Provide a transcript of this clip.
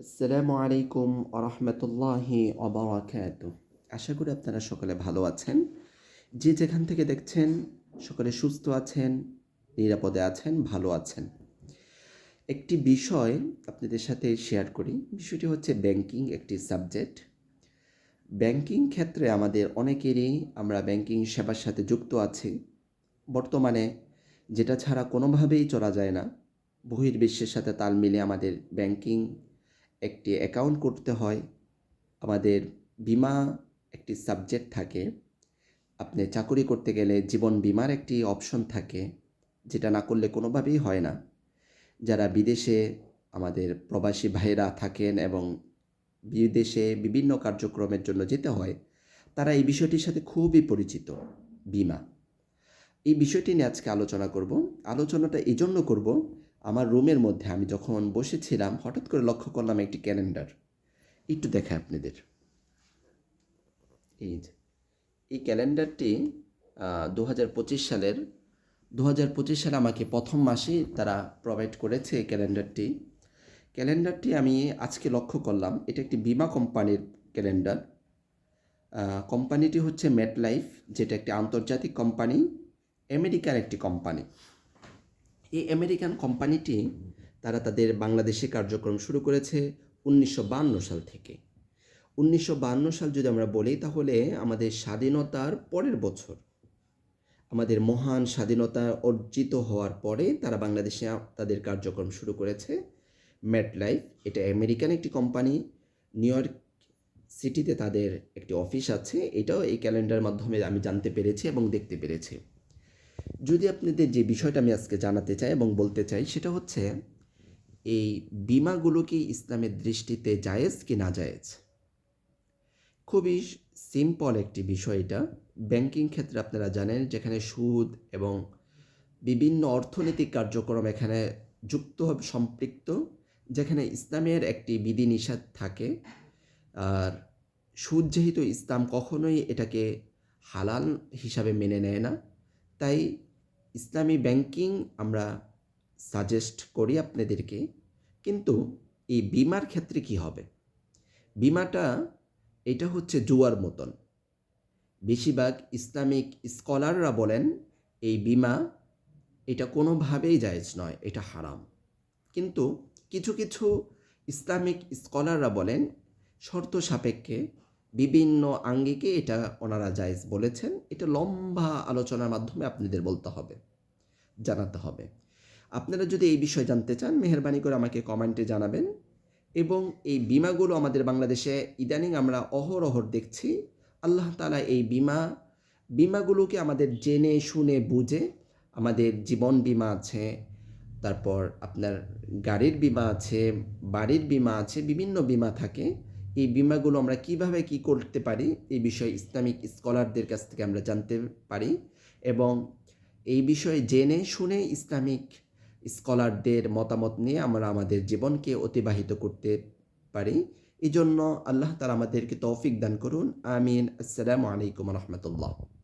আসসালামু আলাইকুম আরহামতুল্লাহি অবরাকাত আশা করি আপনারা সকলে ভালো আছেন। যে যেখান থেকে দেখছেন, সকলে সুস্থ আছেন, নিরাপদে আছেন, ভালো আছেন। একটি বিষয় আপনাদের সাথে শেয়ার করি। বিষয়টি হচ্ছে ব্যাংকিং একটি সাবজেক্ট। ব্যাংকিং ক্ষেত্রে আমাদের অনেকেরই আমরা ব্যাংকিং সেবার সাথে যুক্ত আছি। বর্তমানে যেটা ছাড়া কোনোভাবেই চলা যায় না। বহির্বিশ্বের সাথে তাল মিলে আমাদের ব্যাংকিং একটি অ্যাকাউন্ট করতে হয়, আমাদের বিমা একটি সাবজেক্ট থাকে, আপনি চাকরি করতে গেলে জীবন বিমার একটি অপশন থাকে, যেটা না করলে কোনোভাবেই হয় না। যারা বিদেশে আমাদের প্রবাসী ভাইরা থাকেন এবং বিদেশে বিভিন্ন কার্যক্রমের জন্য যেতে হয়, তারা এই বিষয়টির সাথে খুবই পরিচিত, বিমা। এই বিষয়টি নিয়ে আজকে আলোচনা করব। আলোচনাটা এই জন্য করব আমার রুমের মধ্যে আমি যখন বসেছিলাম, হঠাৎ করে লক্ষ্য করলাম একটি ক্যালেন্ডার। একটু দেখায় আপনাদের। এই যে, এই ক্যালেন্ডারটি দু হাজার পঁচিশ সালের দু হাজার পঁচিশ সালে আমাকে প্রথম মাসেই তারা প্রোভাইড করেছে এই ক্যালেন্ডারটি। ক্যালেন্ডারটি আমি আজকে লক্ষ্য করলাম, এটা একটি বিমা কোম্পানির ক্যালেন্ডার। কোম্পানিটি হচ্ছে মেটলাইফ যেটা একটি আন্তর্জাতিক কোম্পানি, আমেরিকার একটি কোম্পানি। আমেরিকান কোম্পানিটি তারা তাদের বাংলাদেশে কার্যক্রম শুরু করেছে উনিশশো সাল থেকে। উনিশশো সাল যদি আমরা বলি তাহলে আমাদের স্বাধীনতার পরের বছর। আমাদের মহান স্বাধীনতা অর্জিত হওয়ার পরে তারা বাংলাদেশে তাদের কার্যক্রম শুরু করেছে। ম্যাটলাইফ, এটা আমেরিকান একটি কোম্পানি। নিউ ইয়র্ক সিটিতে তাদের একটি অফিস আছে, এটাও এই ক্যালেন্ডারের মাধ্যমে আমি জানতে পেরেছি এবং দেখতে পেরেছি। যদি আপনাদের যে বিষয়টা আমি আজকে জানাতে চাই এবং বলতে চাই, সেটা হচ্ছে এই বিমাগুলো কি ইসলামের দৃষ্টিতে জায়েজ কি না জায়েজ? খুবই সিম্পল একটি বিষয় এটা। ব্যাংকিং ক্ষেত্রে আপনারা জানেন যেখানে সুদ এবং বিভিন্ন অর্থনৈতিক কার্যক্রম এখানে যুক্ত হবে সম্পৃক্ত, যেখানে ইসলামের একটি বিধিনিষেধ থাকে। আর সুদ যেহেতু ইসলাম কখনোই এটাকে হালাল হিসাবে মেনে নেয় না, তাই ইসলামী ব্যাংকিং আমরা সাজেস্ট করি আপনাদেরকে, কিন্তু এই বিমার ক্ষেত্রে কি হবে? বিমাটা, এটা হচ্ছে জুয়ার মতন। বেশিরভাগ ইসলামিক স্কলাররা বলেন, এই বিমা, এটা কোনোভাবেই জায়েজ নয়, এটা হারাম। কিন্তু কিছু কিছু ইসলামিক স্কলাররা বলেন, শর্ত সাপেক্ষে বিভিন্ন আঙ্গিকে এটা ওনারা জায়েজ বলেছেন। এটা লম্বা আলোচনার মাধ্যমে আপনাদের বলতে হবে, জানাতে হবে। আপনারা যদি এই বিষয় জানতে চান, মেহরবানি করে আমাকে কমেন্টে জানাবেন এবং এই বিমাগুলো আমাদের বাংলাদেশে ইদানিং আমরা অহরহর দেখছি। আল্লাহ তালা এই বিমা, বিমাগুলোকে আমাদের জেনে, শুনে, বুঝে আমাদের জীবন বিমা আছে, তারপর আপনার গাড়ির বিমা আছে, বাড়ির বিমা আছে, বিভিন্ন বিমা থাকে। এই বিমাগুলো আমরা কীভাবে কি করতে পারি, এই বিষয়ে ইসলামিক স্কলারদের কাছ থেকে আমরা জানতে পারি এবং এই বিষয়ে জেনে শুনে ইসলামিক স্কলারদের মতামত নিয়ে আমরা আমাদের জীবনকে অতিবাহিত করতে পারি। এই জন্য আল্লাহ তালা আমাদেরকে তৌফিক দান করুন। আমিন। আসসালামু আলাইকুম রহমতুল্লাহ।